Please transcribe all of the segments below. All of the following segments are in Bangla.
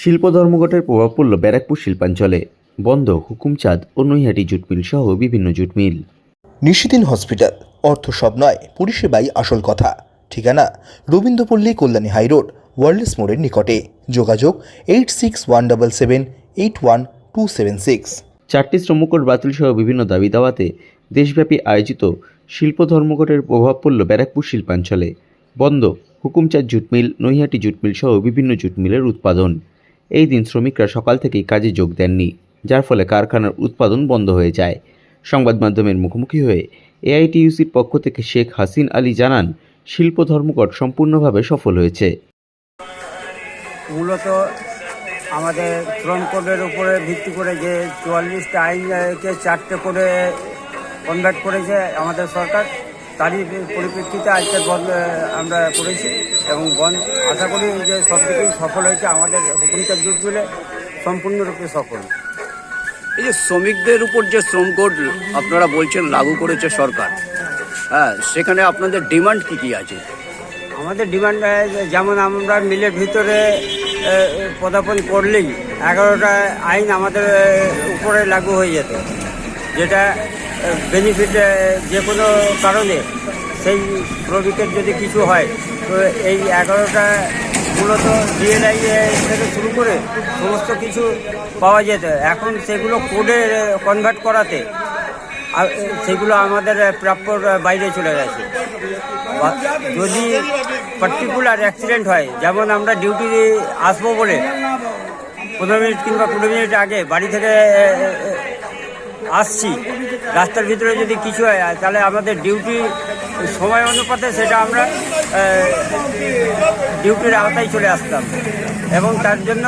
শিল্প ধর্মঘটের প্রভাব পড়ল ব্যারাকপুর শিল্পাঞ্চলে। বন্ধ হুকুমচাঁদ ও নৈহাটি জুট মিল সহ বিভিন্ন জুট মিল নিশিদিন হসপিটাল অর্থ সব নয় পরিষেবাই আসল কথা। ঠিকানা রবীন্দ্রপল্লী কল্যাণী হাইরোড ওয়ার্ল্ডস মোড়ের নিকটে। যোগাযোগ eight six one double seven eight one two seven six চারটি শ্রমকোট বাতিল সহ বিভিন্ন দাবি দাওয়াতে দেশব্যাপী আয়োজিত শিল্প ধর্মঘটের প্রভাব পড়ল ব্যারাকপুর শিল্পাঞ্চলে। বন্ধ Hukumchand jute mill Naihati jute mill সহ বিভিন্ন জুট মিলের উৎপাদন। এই দিন শ্রমিকরা সকাল থেকেই কাজে যোগ দেননি, যার ফলে কারখানার উৎপাদন বন্ধ হয়ে যায়। সংবাদ মাধ্যমের মুখোমুখি হয়ে এআইটিইউসির পক্ষ থেকে শেখ হাসিন আলী জানান, শিল্প ধর্মঘট সম্পূর্ণভাবে সফল হয়েছে। মূলত আমাদের শ্রম কোডের উপরে ভিত্তি করে যে চুয়াল্লিশটা আইনকে চারটে করে কনভার্ট করেছে আমাদের সরকার। তারই পরিপ্রেক্ষিতে আজকে বন্ধ আমরা করেছি এবং বন্ধ আশা করি যে সব দিকেই সফল হয়েছে আমাদের হুকুমচার জুট মিলে সম্পূর্ণরূপে সফল। এই যে শ্রমিকদের উপর যে শ্রম কোড আপনারা বলছেন লাগু করেছে সরকার হ্যাঁ সেখানে আপনাদের ডিমান্ড কি কি আছে? আমাদের ডিমান্ড যেমন আমরা মিলের ভিতরে এ, পদার্পণ করলেই এগারোটা আইন আমাদের উপরে লাগু হয়ে যেত যেটা বেনিফিট যে কোনো কারণে সেই শ্রমিকের যদি কিছু হয়, তো এই এগারোটা মূলত ডিএলআই থেকে শুরু করে সমস্ত কিছু পাওয়া যেত। এখন সেগুলো কোডে কনভার্ট করাতে আর সেগুলো আমাদের প্রাপ্যর বাইরে চলে গেছে। যদি পার্টিকুলার অ্যাক্সিডেন্ট হয়, যেমন আমরা ডিউটি আসব বলে, পনেরো মিনিট কিংবা কুড়ি মিনিট আগে বাড়ি থেকে আসছি। রাস্তার ভিতরে যদি কিছু হয়, তাহলে আমাদের ডিউটি সময় অনুপাতে সেটা আমরা ডিউটির আওতায় চলে আসতাম। এবং তার জন্য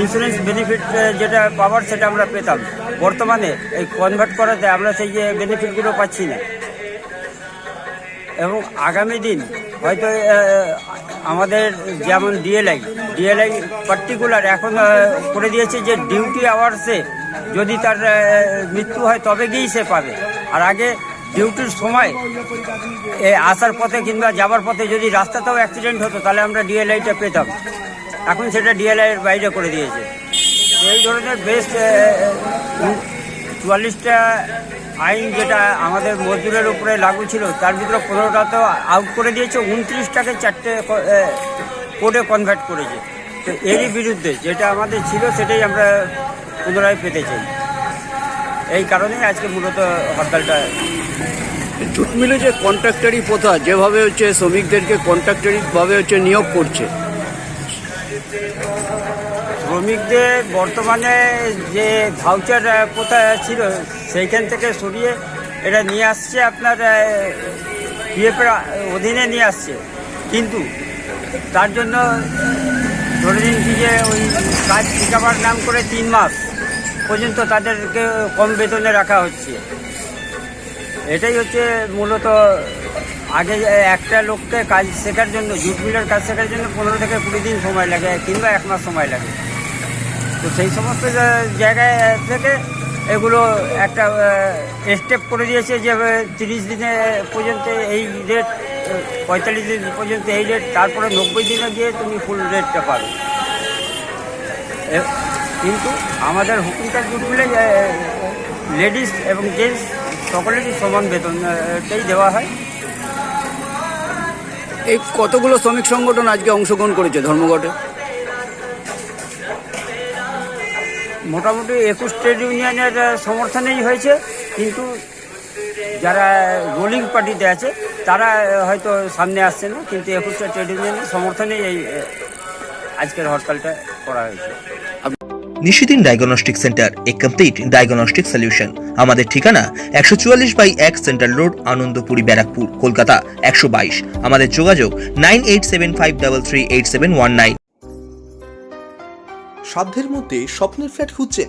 ইন্স্যুরেন্স বেনিফিট যেটা পাওয়ার সেটা আমরা পেতাম। বর্তমানে এই কনভার্ট করাতে আমরা সেই যে বেনিফিটগুলো পাচ্ছি না। এবং আগামী দিন হয়তো আমাদের যেমন ডিএলআই ডিএলআই পার্টিকুলার এখন করে দিয়েছে যে ডিউটি আওয়ার্সে যদি তার মৃত্যু হয় তবে গিয়েই সে পাবে। আর আগে ডিউটির সময় এ, আসার পথে কিংবা যাবার পথে যদি রাস্তাতেও অ্যাক্সিডেন্ট হতো তাহলে আমরা ডিএলআইটা পেতাম। এখন সেটা ডিএলআই এর বাইরে করে দিয়েছে। এই ধরনের বেশ চুয়াল্লিশটা আইন যেটা আমাদের মজদুরের উপরে লাগু ছিল তার ভিতরে পনেরোটা তো আউট করে দিয়েছে উনত্রিশটাকে চারটে ক- এ, কোডে কনভার্ট করেছে। তো এরই বিরুদ্ধে যেটা আমাদের ছিল সেটাই আমরা পুনরায় পেতে চাই। এই কারণেই আজকে মূলত হরতালটা। জুট মিলে যে কন্ট্রাক্টারি প্রথা যেভাবে হচ্ছে শ্রমিকদেরকে কন্ট্রাক্টারি ভাবে হচ্ছে নিয়োগ করছে। শ্রমিকদের বর্তমানে যে ভাউচার প্রথা ছিল সেইখান থেকে সরিয়ে এটা নিয়ে আসছে আপনার পিএফের অধীনে নিয়ে আসছে। কিন্তু তার জন্য ধরে নিন কি যে ওই কাজ শেখাবার নাম করে তিন মাস পর্যন্ত তাদেরকে কম বেতনে রাখা হচ্ছে। এটাই হচ্ছে মূলত আগে একটা লোককে কাজ শেখার জন্য, জুট মিলের কাজ শেখার জন্য পনেরো থেকে কুড়ি দিন সময় লাগে কিংবা এক মাস সময় লাগে। তো সেই সমস্ত জায়গায় থেকে এগুলো একটা স্টেপ করে দিয়েছে যে তিরিশ দিনে পর্যন্ত এই রেট পঁয়তাল্লিশ দিন পর্যন্ত এই রেট তারপরে নব্বই দিনে গিয়ে তুমি ফুল রেটটা পাবে। কিন্তু আমাদের হুকুমটা জুট মিলে লেডিস এবং জেন্টস সকলেরই সমান বেতনটাই দেওয়া হয়। এই কতগুলো শ্রমিক সংগঠন আজকে অংশগ্রহণ করেছে ধর্মঘটে? মোটামুটি একুশ ট্রেড ইউনিয়নের সমর্থনেই হয়েছে কিন্তু যারা রুলিং পার্টিতে আছে তারা হয়তো সামনে আসছে না কিন্তু একুশটা ট্রেড ইউনিয়নের সমর্থনেই এই আজকের হরতালটা করা হয়েছে। Nishidin diagnostic centre a complete diagnostic solution আমাদের ঠিকানা একশো চুয়াল্লিশ বাই এক সেন্ট্রাল রোড আনন্দপুরি ব্যারাকপুর কলকাতা একশো বাইশ। আমাদের যোগাযোগ nine eight seven five double three eight seven one nine. সাধ্যের মধ্যে স্বপ্নের ফ্ল্যাট খুঁজছেন